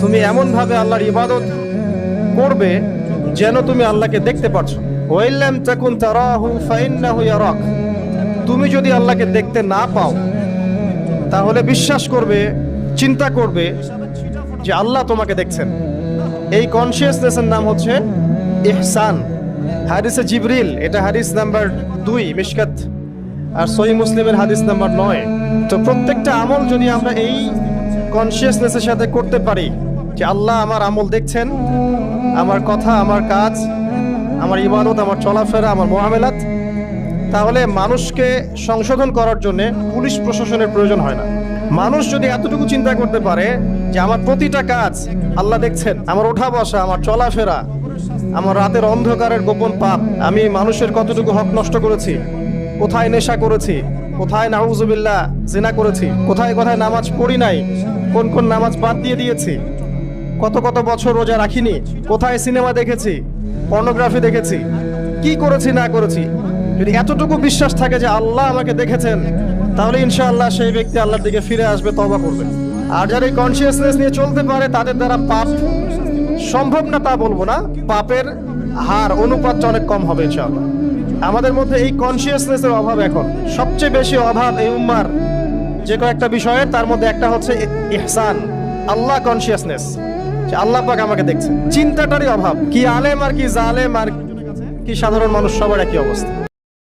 তুমি এমনভাবে আল্লাহর ইবাদত করবে যেন তুমি আল্লাহকে দেখতে পারছ। ওয়াইল্লাম তাকুন তারাহু ফাইন্নাহু ইয়ারাক। তুমি যদি আল্লাহকে দেখতে না পাও, তাহলে বিশ্বাস করবে, চিন্তা করবে যে আল্লাহ তোমাকে দেখছেন। এই কনসিয়াসনেসের নাম হচ্ছে ইহসান। হাদিসে জিবরিল, এটা হাদিস নাম্বার দুই, মিশকাত, আর সহি মুসলিমের হাদিস নাম্বার নয়। তো প্রত্যেকটা আমল যদি আমরা এই কনসিয়াসনেসের সাথে করতে পারি যে আল্লাহ আমার আমল দেখছেন, আমার কথা, আমার কাজ, আমার ইবাদত, আমার চলাফেরা, আমার মোহামেলাত। তাহলে মানুষকে সংশোধন করার জন্য পুলিশ প্রশাসনের প্রয়োজন হয় না। মানুষ যদি এতটুকু চিন্তা করতে পারে যে আমার প্রতিটা কাজ আল্লাহ দেখছেন, আমার ওঠা বসা আমার চলাফেরা, আমার রাতের অন্ধকারের গোপন পাপ, আমি মানুষের কতটুকু হক নষ্ট করেছি, কোথায় নেশা করেছি কোথায় নাউজুবিল্লাহ? জিনা করেছি। কোথায় কোথায় নামাজ পড়ি নাই? কোন কোন নামাজ বাদ দিয়ে দিয়েছি? কত কত বছর রোজা রাখিনি? কোথায় সিনেমা দেখেছি? পর্নোগ্রাফি দেখেছি। কি করেছি, না করেছি? যদি এতটুকু বিশ্বাস থাকে যে আল্লাহ আমাকে দেখেছেন, তাহলে ইনশাআল্লাহ সেই ব্যক্তি আল্লাহর দিকে ফিরে আসবে তবা করবে। আর যারা এই কনসিয়াসনেস নিয়ে চলতে পারে, তাদের দ্বারা পাপ সম্ভব না তা বলব না। পাপের হার, অনুপাতটা অনেক কম হবে ইনশাআল্লাহ। আমাদের মধ্যে এই কনসিয়াসনেসের অভাব এখন। সবচেয়ে বেশি অভাব এই উম্মার যে কয়েকটা বিষয়ের তার মধ্যে একটা হচ্ছে ইহসান, আল্লাহ কনসিয়াসনেস আল্লাহ পাক আমাকে দেখছে। চিন্তাটারই অভাব। কি আলেম আর কি জালেম আর কি সাধারণ মানুষ, সবার একই অবস্থা।